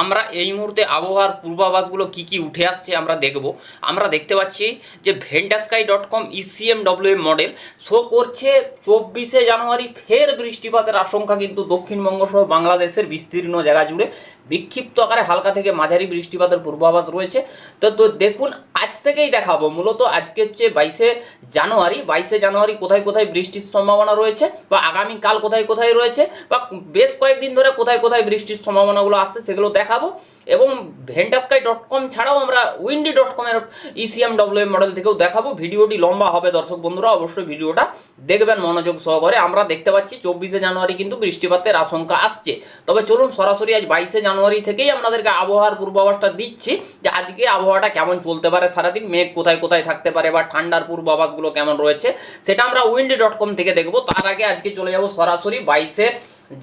আমরা এই মুহূর্তে আবহাওয়ার পূর্বাভাসগুলো কি কি উঠে আসছে আমরা দেখব। আমরা দেখতে পাচ্ছি যে Ventusky dot com ECM model show করছে চব্বিশে জানুয়ারি, ফের বৃষ্টিপাতের আশঙ্কা কিন্তু দক্ষিণবঙ্গ সহ বাংলাদেশের বিস্তীর্ণ জায়গা জুড়ে। বিক্ষিপ্ত আকারে হালকা থেকে মাঝারি বৃষ্টিপাতের পূর্বাভাস রয়েছে। তো তো দেখুন, আজ থেকেই দেখাবো। মূলত আজকে হচ্ছে বাইশে জানুয়ারি। বাইশে জানুয়ারি কোথায় কোথায় বৃষ্টির সম্ভাবনা রয়েছে বা আগামীকাল কোথায় কোথায় রয়েছে বা বেশ কয়েকদিন ধরে কোথায় কোথায় বৃষ্টির সম্ভাবনাগুলো আসছে সেগুলো দেখাবো। এবং ভেন্টাস্কাই ডট কম ছাড়াও আমরা উইন্ডি ডট কমের ইসিএম ডব্লিউ মডেল থেকেও দেখাবো। ভিডিওটি লম্বা হবে দর্শক বন্ধুরা, অবশ্যই ভিডিওটা দেখবেন মনোযোগ সহকারে। আমরা দেখতে পাচ্ছি, চব্বিশে জানুয়ারি কিন্তু বৃষ্টিপাতের আশঙ্কা আসছে। তবে চলুন সরাসরি আজ বাইশে জানুয়ারি থেকেই আপনাদেরকে আবহাওয়ার পূর্বাভাসটা দিচ্ছি যে আজকে আবহাওয়াটা কেমন চলতে পারে সারাদিন, মেঘ কোথায় কোথায় থাকতে পারে বা ঠান্ডার পূর্বাভাসগুলো কেমন রয়েছে, সেটা আমরা উইন্ডি ডট কম থেকে দেখব। তার আগে আজকে চলে যাব সরাসরি বাইশে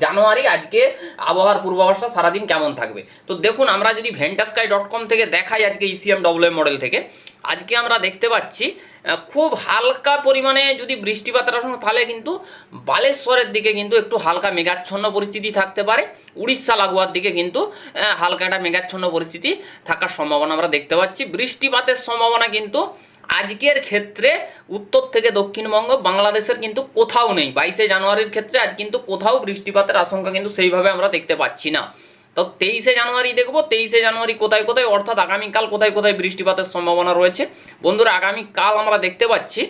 জানুয়ারি আজকে আবহাওয়ার পূর্বাভাসটা সারাদিন কেমন থাকবে? তো দেখুন, আমরা যদি ভেন্টাস্কাই ডট কম থেকে দেখাই আজকে ইসিএম ডব্লিউ মডেল থেকে, আজকে আমরা দেখতে পাচ্ছি খুব হালকা পরিমাণে যদি বৃষ্টিপাতের আশঙ্কা, তাহলে কিন্তু বালেশ্বরের দিকে কিন্তু একটু হালকা মেঘাচ্ছন্ন পরিস্থিতি থাকতে পারে। উড়িষ্যা লাগোয়ার দিকে কিন্তু হালকা একটা মেঘাচ্ছন্ন পরিস্থিতি থাকার সম্ভাবনা আমরা দেখতে পাচ্ছি। বৃষ্টিপাতের সম্ভাবনা কিন্তু আজকের ক্ষেত্রে উত্তর থেকে দক্ষিণবঙ্গ, বাংলাদেশের কিন্তু কোথাও নেই। বাইশে জানুয়ারির ক্ষেত্রে আজ কিন্তু কোথাও বৃষ্টিপাতের আশঙ্কা কিন্তু সেইভাবে আমরা দেখতে পাচ্ছি না। তো তেইশে জানুয়ারি দেখব, তেইশে জানুয়ারি কোথায় কোথায়, অর্থাৎ আগামীকাল কোথায় কোথায় বৃষ্টিপাতের সম্ভাবনা রয়েছে। বন্ধুরা, আগামীকাল আমরা দেখতে পাচ্ছি,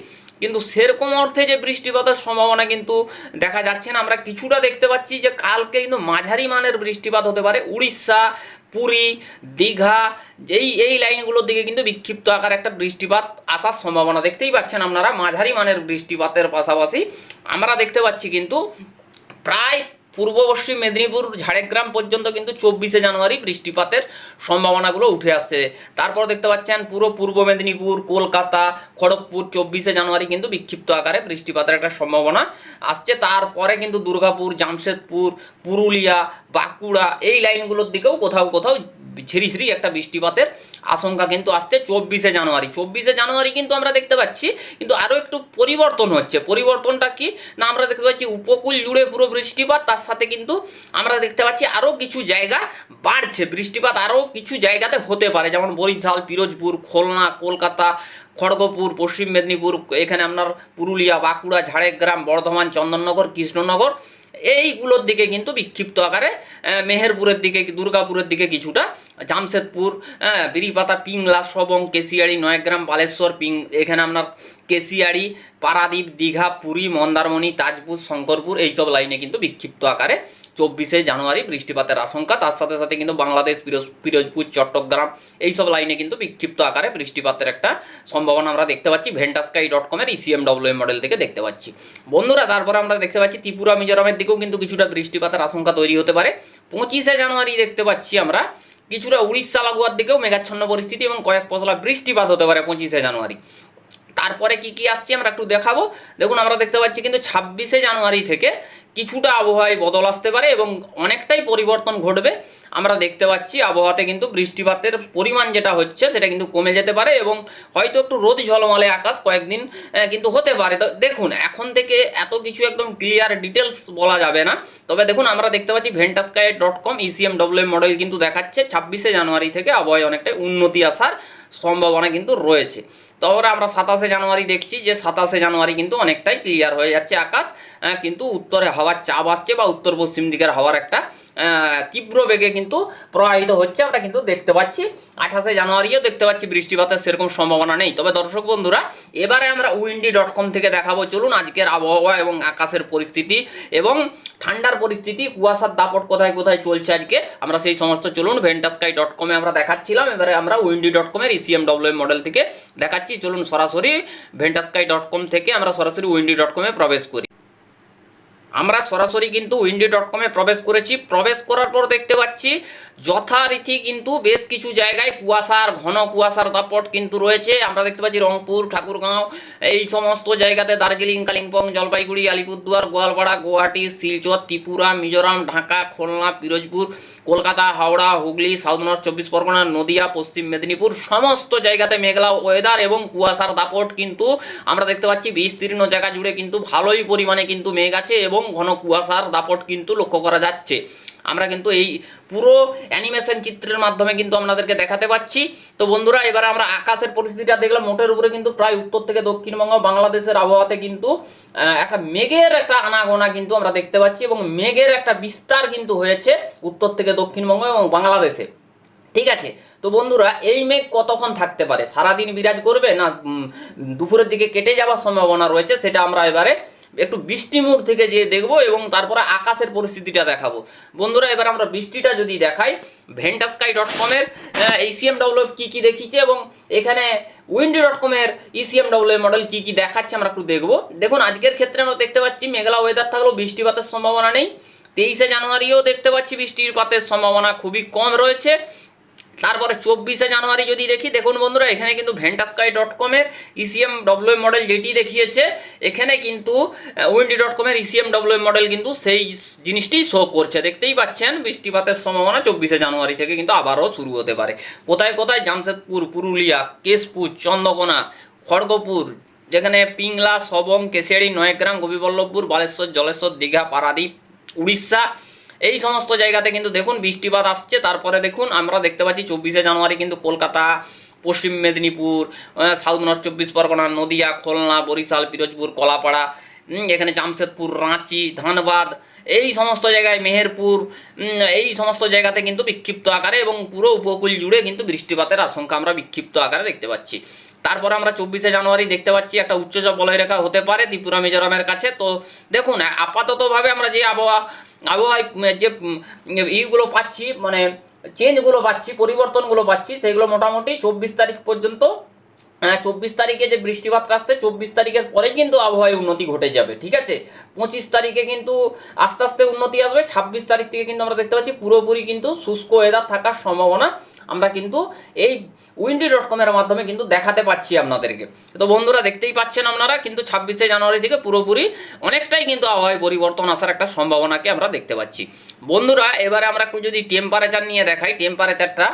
কিন্তু সেরকম অর্থে যে বৃষ্টিপাতের সম্ভাবনা কিন্তু দেখা যাচ্ছে না। আমরা কিছুটা দেখতে পাচ্ছি যে কালকে কিন্তু মাঝারি মানের বৃষ্টিপাত হতে পারে। উড়িষ্যা পুরী, দীঘা, এই এই লাইনগুলোর দিকে কিন্তু বিক্ষিপ্ত আকার একটা বৃষ্টিপাত আসার সম্ভাবনা দেখতেই পাচ্ছেন আপনারা। মাঝারি মানের বৃষ্টিপাতের পাশাপাশি আমরা দেখতে পাচ্ছি কিন্তু প্রায় পূর্ব পশ্চিম মেদিনীপুর, ঝাড়গ্রাম পর্যন্ত কিন্তু চব্বিশে জানুয়ারি বৃষ্টিপাতের সম্ভাবনাগুলো উঠে আসছে। তারপর দেখতে পাচ্ছেন পুরো পূর্ব মেদিনীপুর, কলকাতা, খড়গপুর চব্বিশে জানুয়ারি কিন্তু বিক্ষিপ্ত আকারে বৃষ্টিপাতের একটা সম্ভাবনা আসছে। তারপরে কিন্তু দুর্গাপুর, জামশেদপুর, পুরুলিয়া, বাঁকুড়া এই লাইনগুলোর দিকেও কোথাও কোথাও ঝিরিঝিরি একটা বৃষ্টিপাতের আশঙ্কা কিন্তু আসছে চব্বিশে জানুয়ারি। চব্বিশে জানুয়ারি কিন্তু আমরা দেখতে পাচ্ছি, কিন্তু আরও একটু পরিবর্তন হচ্ছে। পরিবর্তনটা কি? না, আমরা দেখতে পাচ্ছি উপকূল জুড়ে পুরো বৃষ্টিপাত, তার সাথে কিন্তু আমরা দেখতে পাচ্ছি আরও কিছু জায়গা বাড়ছে। বৃষ্টিপাত আরও কিছু জায়গাতে হতে পারে, যেমন বরিশাল, পিরোজপুর, খুলনা, কলকাতা, খড়গপুর, পশ্চিম মেদিনীপুর, এখানে আপনার পুরুলিয়া, বাঁকুড়া, ঝাড়গ্রাম, বর্ধমান, চন্দননগর, কৃষ্ণনগর। এইগুলোর দিকে কিন্তু বিক্ষিপ্ত আকারে মেহেরপুরের দিকে, দুর্গাপুরের দিকে কিছুটা। জামশেদপুর হ্যাঁ বিড়িপাতা, পিংলা সবং কেশিয়াড়ি, নয়গ্রাম, বালেশ্বর, পিং, এখানে আপনার কেশিয়াড়ি পারাদ্বীপ, দীঘা, পুরী, মন্দারমণি, তাজপুর, শঙ্করপুর এইসব লাইনে কিন্তু বিক্ষিপ্ত আকারে চব্বিশে জানুয়ারি বৃষ্টিপাতের আশঙ্কা। তার সাথে সাথে কিন্তু বাংলাদেশ, পিরোজ- পিরোজপুর, চট্টগ্রাম এইসব লাইনে কিন্তু বিক্ষিপ্ত আকারে বৃষ্টিপাতের একটা সম্ভাবনা আমরা দেখতে পাচ্ছি। ভেন্টাস্কাই ডট কমের ইসিএম ডব্লিউ মডেল থেকে দেখতে পাচ্ছি। বন্ধুরা, তারপরে আমরা দেখতে পাচ্ছি ত্রিপুরা, মিজোরামের দিকেও কিন্তু কিছুটা বৃষ্টিপাতের আশঙ্কা তৈরি হতে পারে। পঁচিশে জানুয়ারি দেখতে পাচ্ছি আমরা, কিছুটা উড়িষ্যা, লাগোয়ার দিকেও মেঘাচ্ছন্ন পরিস্থিতি এবং কয়েক পশলা বৃষ্টিপাত হতে পারে পঁচিশে জানুয়ারি। তারপরে কি কি আসছে আমরা একটু দেখাবো। দেখুন, আমরা দেখতে পাচ্ছি কিন্তু ছাব্বিশে জানুয়ারি থেকে কিছুটা আবহাওয়ায় বদল আসতে পারে এবং অনেকটাই পরিবর্তন ঘটবে। আমরা দেখতে পাচ্ছি আবহাওয়াতে কিন্তু বৃষ্টিপাতের পরিমাণ যেটা হচ্ছে সেটা কিন্তু কমে যেতে পারে এবং হয়তো একটু রোদ ঝলমলে আকাশ কয়েকদিন কিন্তু হতে পারে। তো দেখুন, এখন থেকে এত কিছু একদম ক্লিয়ার ডিটেলস বলা যাবে না। তবে দেখুন, আমরা দেখতে পাচ্ছি Ventusky dot com ECM W model কিন্তু দেখাচ্ছে। ছাব্বিশে জানুয়ারি থেকে আবহাওয়ায় অনেকটাই উন্নতি আসার সম্ভাবনা কিন্তু রয়েছে। তারপরে আমরা সাতাশে জানুয়ারি দেখছি যে সাতাশে জানুয়ারি কিন্তু অনেকটাই ক্লিয়ার হয়ে যাচ্ছে আকাশ। কিন্তু উত্তরে হাওয়ার চাপ আসছে বা উত্তর পশ্চিম দিকের হাওয়ার একটা তীব্র বেগে কিন্তু প্রবাহিত হচ্ছে। আমরা কিন্তু দেখতে পাচ্ছি, আঠাশে জানুয়ারিও দেখতে পাচ্ছি বৃষ্টিপাতের সেরকম সম্ভাবনা নেই। তবে দর্শক বন্ধুরা, এবারে আমরা উইন্ডি ডট কম থেকে দেখাবো। চলুন আজকের আবহাওয়া এবং আকাশের পরিস্থিতি এবং ঠান্ডার পরিস্থিতি, কুয়াশার দাপট কোথায় কোথায় চলছে আজকে, আমরা সেই সমস্ত চলুন ভেন্টাস্কাই ডট কমে আমরা দেখাচ্ছিলাম। এবারে আমরা উইন্ডি ডট কমের ইসিএম ডব্লিউ মডেল থেকে দেখাচ্ছি। চলুন সরাসরি ভেন্টাস্কাই ডট কম থেকে আমরা সরাসরি উইন্ডি ডট কমে প্রবেশ করি। আমরা সরাসরি কিন্তু উইন্ডি ডট কমে প্রবেশ করেছি। প্রবেশ করার পর দেখতে পাচ্ছি, যথারীতি কিন্তু বেশ কিছু জায়গায় কুয়াশার, ঘন কুয়াশার দাপট কিন্তু রয়েছে। আমরা দেখতে পাচ্ছি রংপুর, ঠাকুরগাঁও, এই সমস্ত জায়গাতে দার্জিলিং, কালিম্পং, জলপাইগুড়ি, আলিপুরদুয়ার, গোয়ালপাড়া, গুয়াহাটি, শিলচর, ত্রিপুরা, মিজোরাম, ঢাকা, খুলনা, পিরোজপুর, কলকাতা, হাওড়া, হুগলি, সাউথ নর্থ চব্বিশ পরগনা, নদিয়া, পশ্চিম মেদিনীপুর, সমস্ত জায়গাতে মেঘলা ওয়েদার এবং কুয়াশার দাপট কিন্তু আমরা দেখতে পাচ্ছি। বিস্তীর্ণ জায়গা জুড়ে কিন্তু ভালোই পরিমাণে কিন্তু মেঘ আছে এবং ঘন কুয়াশার দাপট কিন্তু লক্ষ্য করা যাচ্ছে। আমরা কিন্তু এই পুরো অ্যানিমেশন চিত্রের মাধ্যমে কিন্তু আপনাদেরকে দেখাতে পাচ্ছি। তো বন্ধুরা, এবারে আমরা আকাশের পরিস্থিতিটা দেখলাম। মোটের উপরে কিন্তু প্রায় উত্তর থেকে দক্ষিণবঙ্গ বাংলাদেশের আবহাওয়াতে কিন্তু একটা মেঘের একটা আনাগোনা কিন্তু আমরা দেখতে পাচ্ছি এবং মেঘের একটা বিস্তার কিন্তু হয়েছে উত্তর থেকে দক্ষিণবঙ্গ এবং বাংলাদেশে। ঠিক আছে? তো বন্ধুরা, এই মেঘ কতক্ষণ থাকতে পারে? সারাদিন বিরাজ করবে না দুপুরের দিকে কেটে যাওয়ার সম্ভাবনা রয়েছে, সেটা আমরা এবারে একটু বৃষ্টি মুখ থেকে যে দেখব এবং তারপরে আকাশের পরিস্থিতিটা দেখাবো। বন্ধুরা, এবার আমরা বৃষ্টিটা যদি দেখাই ভেন্টাস্কাই ডট কমের ইসিএম ডাব্লিউ কী কী দেখিয়েছে এবং এখানে উইন্ডি ডট কমের ইসিএম ডাব্লিউ মডেল কী কী দেখাচ্ছে আমরা একটু দেখব। দেখুন, আজকের ক্ষেত্রে আমরা দেখতে পাচ্ছি মেঘলা ওয়েদার থাকলেও বৃষ্টিপাতের সম্ভাবনা নেই। তেইশে জানুয়ারিও দেখতে পাচ্ছি বৃষ্টিপাতের সম্ভাবনা খুবই কম রয়েছে। তারপরে চব্বিশে জানুয়ারি যদি দেখি, দেখুন বন্ধুরা, এখানে কিন্তু ভেন্টাস্কাই ডট কমের ইসিএম ডব্লিউ মডেল যেটি দেখিয়েছে, এখানে কিন্তু উইন্ডি ডট কমের ইসিএম ডব্লিউ মডেল কিন্তু সেই জিনিসটি শো করছে। দেখতেই পাচ্ছেন, বৃষ্টিপাতের সম্ভাবনা চব্বিশে জানুয়ারি থেকে কিন্তু আবারও শুরু হতে পারে। কোথায় কোথায়? জামশেদপুর, পুরুলিয়া, কেশপুর, চন্দ্রকোনা, খড়গপুর, যেখানে পিংলা, সবং, কেশিয়াড়ি, নয়গ্রাম, গোপীবল্লভপুর, বালেশ্বর, জলেশ্বর, দীঘা, পারাদ্বীপ, উড়িষ্যা এই সমস্ত জায়গাতে কিন্তু দেখুন বৃষ্টিপাত আসছে, তারপরে দেখুন আমরা দেখতে পাচ্ছি চব্বিশে জানুয়ারি কিন্তু কলকাতা, পশ্চিম মেদিনীপুর সাউথ নর্থ চব্বিশ পরগনা, নদিয়া, খুলনা, বরিশাল, পিরোজপুর, কলাপাড়া এখানে জামশেদপুর, রাঁচি, ধানবাদ এই সমস্ত জায়গায় মেহেরপুর এই সমস্ত জায়গাতে কিন্তু বিক্ষিপ্ত আকারে এবং পুরো উপকূল জুড়ে কিন্তু বৃষ্টিপাতের আশঙ্কা আমরা বিক্ষিপ্ত আকারে দেখতে পাচ্ছি। তারপরে আমরা চব্বিশে জানুয়ারি দেখতে পাচ্ছি একটা উচ্চচাপ বলয়রেখা হতে পারে ত্রিপুরা মিজোরামের কাছে। তো দেখুন, আপাততভাবে আমরা যে আবহাওয়া, আবহাওয়ায় যে ইগুলো পাচ্ছি মানে চেঞ্জগুলো পাচ্ছি, পরিবর্তনগুলো পাচ্ছি, সেগুলো মোটামুটি চব্বিশ তারিখ পর্যন্ত চব্বিশ তারিখে যে বৃষ্টিপাত আসছে, চব্বিশ তারিখের পরে কিন্তু আবহাওয়ায় উন্নতি ঘটে যাবে, ঠিক আছে? পঁচিশ তারিখে কিন্তু আস্তে আস্তে উন্নতি আসবে, ছাব্বিশ তারিখ থেকে কিন্তু আমরা দেখতে পাচ্ছি পুরোপুরি কিন্তু শুষ্ক ওয়েদার থাকার সম্ভাবনা আমরা কিন্তু এই উইন্ডি ডট কমের মাধ্যমে কিন্তু দেখাতে পাচ্ছি আপনাদেরকে। তো বন্ধুরা, দেখতেই পাচ্ছেন আপনারা, কিন্তু ছাব্বিশে জানুয়ারি থেকে পুরোপুরি অনেকটাই কিন্তু আবহাওয়ায় পরিবর্তন আসার একটা সম্ভাবনাকে আমরা দেখতে পাচ্ছি। বন্ধুরা, এবারে আমরা একটু যদি টেম্পারেচার নিয়ে দেখাই টেম্পারেচারটা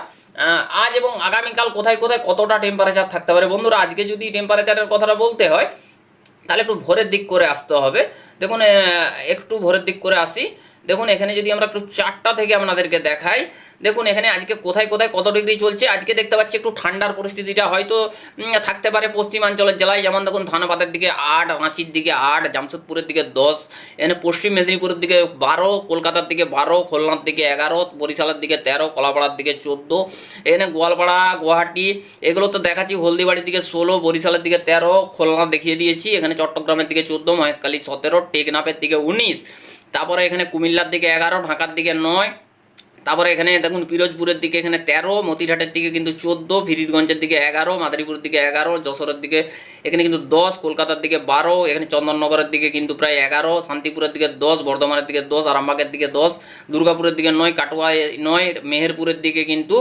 আজ এবং আগামীকাল কোথায় কোথায় কতটা টেম্পারেচার থাকতে পারে? বন্ধুরা, আজকে যদি টেম্পারেচারের কথাটা বলতে হয়, তাহলে একটু ভোরের দিক করে আসতে হবে। দেখুন একটু ভোরের দিক করে আসি। দেখুন, এখানে যদি আমরা একটু চারটা থেকে আপনাদেরকে দেখাই দেখুন, এখানে আজকে কোথায় কোথায় কত ডিগ্রি চলছে, আজকে দেখতে পাচ্ছি একটু ঠান্ডার পরিস্থিতিটা হয়তো থাকতে পারে পশ্চিমাঞ্চলের জেলায়, যেমন দেখুন ধানবাদের দিকে আট, রাঁচির দিকে আট, জামশেদপুরের দিকে দশ এখানে পশ্চিম মেদিনীপুরের দিকে বারো, কলকাতার দিকে বারো, খুলনার দিকে এগারো, বরিশালের দিকে তেরো, কলাপাড়ার দিকে চোদ্দ এখানে গোয়ালপাড়া, গুয়াহাটি, এগুলো তো দেখাচ্ছি, হলদিবাড়ির দিকে ষোলো, বরিশালের দিকে তেরো, খুলনা দেখিয়ে দিয়েছি, এখানে চট্টগ্রামের দিকে চোদ্দ, মহেশখালী সতেরো, টেকনাফের দিকে উনিশ, তারপরে এখানে কুমিল্লার দিকে এগারো, ঢাকার দিকে নয় তারপরে এখানে দেখুন পিরোজপুরের দিকে এখানে তেরো, মতিরহাটের দিকে কিন্তু চোদ্দ ফিরিদগঞ্জের দিকে এগারো, মাদারীপুরের দিকে এগারো, যশোরের দিকে এখানে কিন্তু দশ, কলকাতার দিকে বারো, এখানে চন্দননগরের দিকে কিন্তু প্রায় এগারো, শান্তিপুরের দিকে দশ, বর্ধমানের দিকে দশ, আরামবাগের দিকে দশ, দুর্গাপুরের দিকে নয়, কাটোয়ায় নয়, মেহেরপুরের দিকে কিন্তু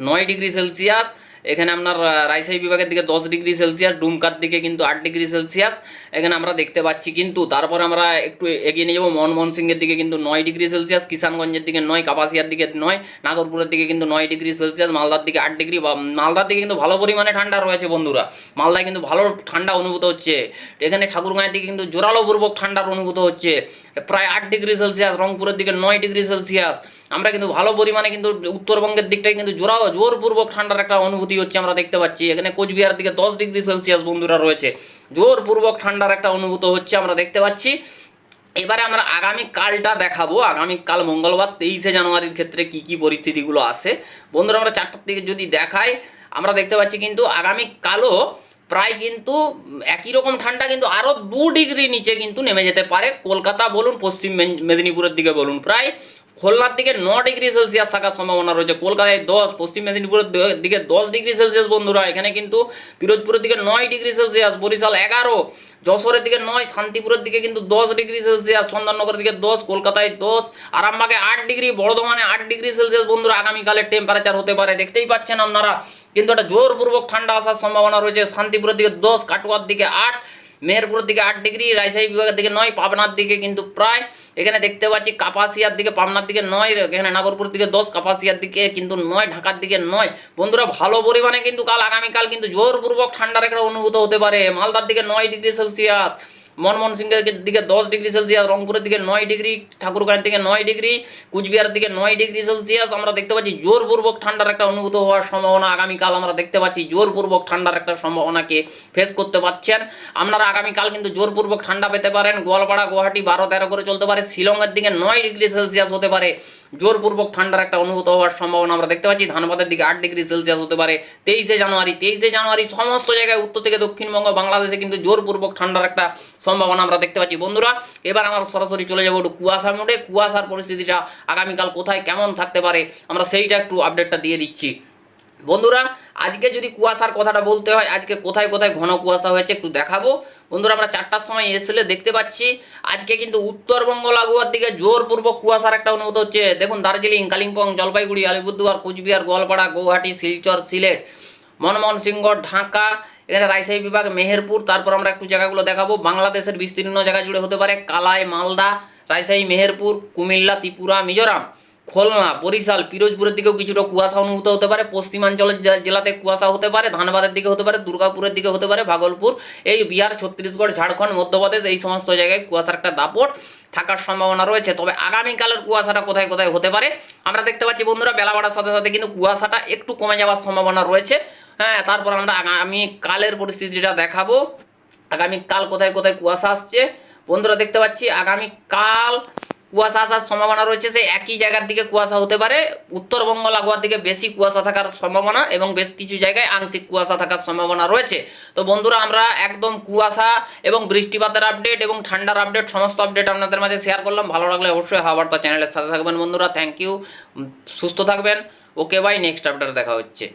নয় ডিগ্রি সেলসিয়াস এখানে আপনার রাজশাহী বিভাগের দিকে দশ ডিগ্রি সেলসিয়াস, ডুমকার দিকে কিন্তু আট ডিগ্রি সেলসিয়াস। এখানে আমরা দেখতে পাচ্ছি কিন্তু তারপরে আমরা একটু এগিয়ে নিয়ে যাব। মনমোহন সিংয়ের দিকে কিন্তু নয় ডিগ্রি সেলসিয়াস, কিষানগঞ্জের দিকে নয়, কাপাসিয়ার দিকে নয়, নাগরপুরের দিকে কিন্তু নয় ডিগ্রি সেলসিয়াস, মালদার দিকে আট ডিগ্রি। বা মালদার দিকে কিন্তু ভালো পরিমাণে ঠান্ডা রয়েছে বন্ধুরা। মালদায় কিন্তু ভালো ঠান্ডা অনুভূত হচ্ছে। এখানে ঠাকুরগাঁয়ের দিকে কিন্তু জোরালো পূর্বক ঠান্ডার অনুভূত হচ্ছে। প্রায় আট ডিগ্রি সেলসিয়াস, রংপুরের দিকে নয় ডিগ্রি সেলসিয়াস। আমরা কিন্তু ভালো পরিমাণে কিন্তু উত্তরবঙ্গের দিকটায় কিন্তু জোরালো, জোরপূর্বক ঠান্ডার একটা অনুভূতি হচ্ছে আমরা দেখতে পাচ্ছি। এখানে কোচবিহার দিকে দশ ডিগ্রি সেলসিয়াস বন্ধুরা রয়েছে। জোরপূর্বক ঠান্ডার একটা অনুভূত হচ্ছে আমরা দেখতে পাচ্ছি। এবারে আমরা আগামী কালটা দেখাবো। আগামীকাল মঙ্গলবার, তেইশে জানুয়ারির ক্ষেত্রে কি কি পরিস্থিতিগুলো আসে বন্ধুরা, আমরা চারটার দিকে যদি দেখাই, আমরা দেখতে পাচ্ছি কিন্তু আগামীকালও প্রায় কিন্তু একই রকম ঠান্ডা, কিন্তু আরও দু ডিগ্রি নিচে কিন্তু নেমে যেতে পারে। কলকাতা বলুন, পশ্চিম মেদিনীপুরের দিকে বলুন। প্রায় খুলনার দিকে ন ডিগ্রি সেলসিয়াস থাকার সম্ভাবনা রয়েছে। কলকাতায় দশ, পশ্চিম মেদিনীপুরের দিকে দশ ডিগ্রি সেলসিয়াস বন্ধুরা। এখানে কিন্তু পিরোজপুরের দিকে নয় ডিগ্রি সেলসিয়াস, বরিশাল এগারো, যশোরের দিকে নয়, শান্তিপুরের দিকে কিন্তু দশ ডিগ্রি সেলসিয়াস, চন্দননগরের দিকে দশ, কলকাতায় দশ, আরামবাগে আট ডিগ্রি, বর্ধমানে আট ডিগ্রি সেলসিয়াস বন্ধুরা। আগামীকালের টেম্পারেচার হতে পারে। দেখতেই পাচ্ছেন আপনারা। কিন্তু একটা জোরপূর্বক ঠান্ডা আসার সম্ভাবনা রয়েছে। শান্তিপুরের দিকে দশ, কাটুয়ার দিকে আট মেহেরপুরের দিকে আট ডিগ্রি, রাজশাহী বিভাগের দিকে নয়, পাবনার দিকে কিন্তু প্রায়, এখানে দেখতে পাচ্ছি কাপাসিয়ার দিকে পাবনার দিকে নয়, এখানে নাগরপুর দিকে দশ, কাপাসিয়ার দিকে কিন্তু নয়, ঢাকার দিকে নয়। বন্ধুরা, ভালো পরিমাণে কিন্তু কাল, আগামীকাল কিন্তু জোরপূর্বক ঠান্ডার একটা অনুভূত হতে পারে। মালদার দিকে নয় ডিগ্রি সেলসিয়াস। মনমোহন সিংহের দিকে দশ ডিগ্রি সেলসিয়াস, রংপুরের দিকে নয় ডিগ্রি ঠাকুরগাঁয়ের দিকে নয় ডিগ্রি, কুচবিহারের দিকে নয় ডিগ্রি সেলসিয়াস। আমরা দেখতে পাচ্ছি জোরপূর্বক ঠান্ডার একটা অনুভূত হওয়ার সম্ভাবনা আগামীকাল আমরা দেখতে পাচ্ছি। জোরপূর্বক ঠান্ডার একটা সম্ভাবনাকে ফেস করতে পারছেন আপনারা আগামীকাল কিন্তু জোরপূর্বক ঠান্ডা পেতে পারেন। গোয়ালপাড়া, গুয়াহাটি, বারো তেরো করে চলতে পারে। শিলংয়ের দিকে নয় ডিগ্রি সেলসিয়াস হতে পারে। জোরপূর্বক ঠান্ডার একটা অনুভূত হওয়ার সম্ভাবনা আমরা দেখতে পাচ্ছি। ধানবাদের দিকে আট ডিগ্রি সেলসিয়াস হতে পারে তেইশে জানুয়ারি। তেইশে জানুয়ারি সমস্ত জায়গায় উত্তর থেকে দক্ষিণবঙ্গ, বাংলাদেশে কিন্তু জোরপূর্বক ঠান্ডার একটা সম্ভাবনা আমরা দেখতে পাচ্ছি। বন্ধুরা, এবার আমরা সরাসরি চলে যাব একটু কুয়াশার মোডে। কুয়াশার পরিস্থিতিটা আগামীকাল কোথায়, কেমন থাকতে পারে, আমরা সেইটা একটু আপডেটটা দিয়ে দিচ্ছি। বন্ধুরা, আজকে যদি কুয়াশার কথাটা বলতে হয়, আজকে কোথায় কোথায় ঘন কুয়াশা হয়েছে একটু দেখাবো। বন্ধুরা, আমরা চারটার সময় এসলে দেখতে পাচ্ছি, আজকে কিন্তু উত্তরবঙ্গ লাগোয়ার দিকে জোরপূর্বক কুয়াশার একটা অনুভূত হচ্ছে। দেখুন, দার্জিলিং, কালিম্পং, জলপাইগুড়ি, আলিপুরদুয়ার, কোচবিহার, গোয়ালপাড়া, গৌহাটি, শিলচর, সিলেট, মনমোহন সিংহ, ঢাকা এখানে রাজশাহী বিভাগ, মেহেরপুর, তারপর আমরা একটু জায়গাগুলো দেখাবো। বাংলাদেশের বিস্তীর্ণ জায়গা জুড়ে হতে পারে কালাই, মালদা, রাজশাহী, মেহেরপুর, কুমিল্লা, ত্রিপুরা, মিজোরাম, খুলনা, বরিশাল, পিরোজপুরের দিকেও কিছুটা কুয়াশা অনুভূত হতে পারে। পশ্চিমাঞ্চলের জেলাতে কুয়াশা হতে পারে, ধানবাদের দিকে হতে পারে, দুর্গাপুরের দিকে হতে পারে, ভাগলপুর, এই বিহার, ছত্তিশগড়, ঝাড়খণ্ড, মধ্যপ্রদেশ, এই সমস্ত জায়গায় কুয়াশার একটা দাপট থাকার সম্ভাবনা রয়েছে। তবে আগামীকালের কুয়াশাটা কোথায় কোথায় হতে পারে, আমরা দেখতে পাচ্ছি বন্ধুরা, বেলা বাড়ার সাথে সাথে কিন্তু কুয়াশাটা একটু কমে যাওয়ার সম্ভাবনা রয়েছে। হ্যাঁ তারপর আমরা আগামী কালের পরিস্থিতিটা দেখাবো। আগামী কাল কোথায় কোথায় কুয়াশা আসছে? বন্ধুরা, দেখতে পাচ্ছি আগামী কাল কুয়াশা আসার সম্ভাবনা রয়েছে। সেই একই জায়গার দিকে কুয়াশা হতে পারে। উত্তরবঙ্গ লাগোয়ার দিকে বেশি কুয়াশা থাকার সম্ভাবনা এবং বেশ কিছু জায়গায় আংশিক কুয়াশা থাকার সম্ভাবনা রয়েছে। তো বন্ধুরা, আমরা একদম কুয়াশা এবং বৃষ্টিপাতের আপডেট এবং ঠান্ডার আপডেট সমস্ত আপডেট আপনাদের মাঝে শেয়ার করলাম। ভালো লাগলে অবশ্যই হাওয়ার্তা চ্যানেলের সাথে থাকবেন বন্ধুরা। থ্যাংক ইউ সুস্থ থাকবেন। ওকে বাই নেক্সট আপডেট দেখা হচ্ছে।